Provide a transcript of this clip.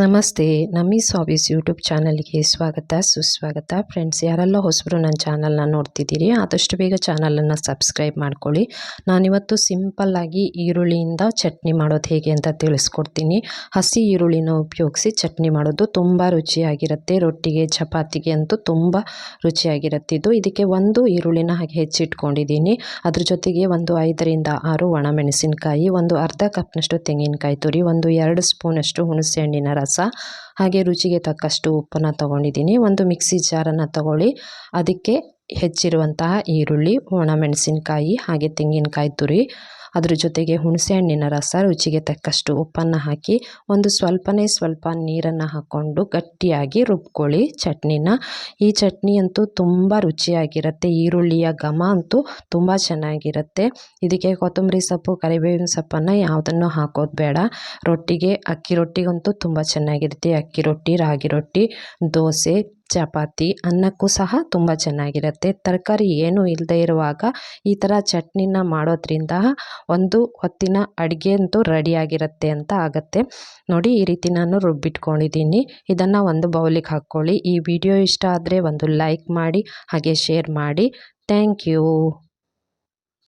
ನಮಸ್ತೆ ನಮೀಸ್ hobbies YouTube ಚಾನಲ್ಗೆ ಸ್ವಾಗತ, ಸುಸ್ವಾಗತ. ಫ್ರೆಂಡ್ಸ್, ಯಾರೆಲ್ಲ ಹೊಸಬರು ನನ್ನ ಚಾನಲ್ನ ನೋಡ್ತಿದ್ದೀರಿ, ಆದಷ್ಟು ಬೇಗ ಚಾನಲನ್ನು ಸಬ್ಸ್ಕ್ರೈಬ್ ಮಾಡ್ಕೊಳ್ಳಿ. ನಾನಿವತ್ತು ಸಿಂಪಲ್ಲಾಗಿ ಈರುಳ್ಳಿಯಿಂದ ಚಟ್ನಿ ಮಾಡೋದು ಹೇಗೆ ಅಂತ ತಿಳಿಸ್ಕೊಡ್ತೀನಿ. ಹಸಿ ಈರುಳ್ಳಿನ ಉಪಯೋಗಿಸಿ ಚಟ್ನಿ ಮಾಡೋದು ತುಂಬ ರುಚಿಯಾಗಿರುತ್ತೆ. ರೊಟ್ಟಿಗೆ, ಚಪಾತಿಗೆ ಅಂತೂ ತುಂಬ ರುಚಿಯಾಗಿರುತ್ತಿದ್ದು, ಇದಕ್ಕೆ ಒಂದು ಈರುಳ್ಳಿನ ಹಾಗೆ ಹೆಚ್ಚಿಟ್ಕೊಂಡಿದ್ದೀನಿ. ಅದ್ರ ಜೊತೆಗೆ ಒಂದು ಐದರಿಂದ ಆರು ಒಣಮೆಣಸಿನ್ಕಾಯಿ ಒಂದು ಅರ್ಧ ಕಪ್ನಷ್ಟು ತೆಂಗಿನಕಾಯಿ ತುರಿ, ಒಂದು ಎರಡು ಸ್ಪೂನಷ್ಟು ಹುಣಸೆ ಹಣ್ಣಿನ ಹಾಗೆ ರುಚಿಗೆ ತಕ್ಕಷ್ಟು ಉಪ್ಪನ್ನು ತಗೊಂಡಿದ್ದೀನಿ. ಒಂದು ಮಿಕ್ಸಿ ಜಾರನ್ನು ತಗೊಳ್ಳಿ. ಅದಕ್ಕೆ ಹೆಚ್ಚಿರುವಂತಹ ಈರುಳ್ಳಿ ಒಣಮೆಣಸಿನ್ಕಾಯಿ ಹಾಗೆ ತೆಂಗಿನಕಾಯಿ ತುರಿ. ಅದ್ರ ಜೊತೆಗೆ ಹುಣಸೆಹಣ್ಣಿನ ರಸ ರುಚಿಗೆ ತಕ್ಕಷ್ಟು ಉಪ್ಪನ್ನು ಹಾಕಿ ಒಂದು ಸ್ವಲ್ಪನೇ ಸ್ವಲ್ಪ ನೀರನ್ನು ಹಾಕ್ಕೊಂಡು ಗಟ್ಟಿಯಾಗಿ ರುಬ್ಕೊಳ್ಳಿ ಚಟ್ನಿನ. ಈ ಚಟ್ನಿ ಅಂತೂ ತುಂಬ ರುಚಿಯಾಗಿರುತ್ತೆ. ಈರುಳ್ಳಿಯ ಘಮ ಅಂತೂ ತುಂಬ ಚೆನ್ನಾಗಿರುತ್ತೆ. ಇದಕ್ಕೆ ಕೊತ್ತಂಬರಿ ಸೊಪ್ಪು, ಕರಿಬೇವಿನ ಸೊಪ್ಪನ್ನು ಯಾವುದನ್ನು ಹಾಕೋದು ಬೇಡ. ರೊಟ್ಟಿಗೆ, ಅಕ್ಕಿ ರೊಟ್ಟಿಗಂತೂ ತುಂಬ ಚೆನ್ನಾಗಿರುತ್ತೆ. ಅಕ್ಕಿ ರೊಟ್ಟಿ, ರಾಗಿ ರೊಟ್ಟಿ, ದೋಸೆ ಚಪಾತಿ ಅನ್ನಕ್ಕೂ ಸಹ ತುಂಬ ಚೆನ್ನಾಗಿರುತ್ತೆ. ತರಕಾರಿ ಏನೂ ಇಲ್ಲದೆ ಇರುವಾಗ ಈ ಥರ ಚಟ್ನಿನ ಮಾಡೋದ್ರಿಂದ ಒಂದು ಹೊತ್ತಿನ ಅಡುಗೆ ಅಂತೂ ರೆಡಿಯಾಗಿರುತ್ತೆ ಅಂತ ಆಗುತ್ತೆ. ನೋಡಿ ಈ ರೀತಿ ನಾನು ರುಬ್ಬಿಟ್ಕೊಂಡಿದ್ದೀನಿ. ಇದನ್ನು ಒಂದು ಬೌಲಿಗೆ ಹಾಕ್ಕೊಳ್ಳಿ. ಈ ವಿಡಿಯೋ ಇಷ್ಟ ಆದರೆ ಒಂದು ಲೈಕ್ ಮಾಡಿ, ಹಾಗೆ ಶೇರ್ ಮಾಡಿ. Thank you.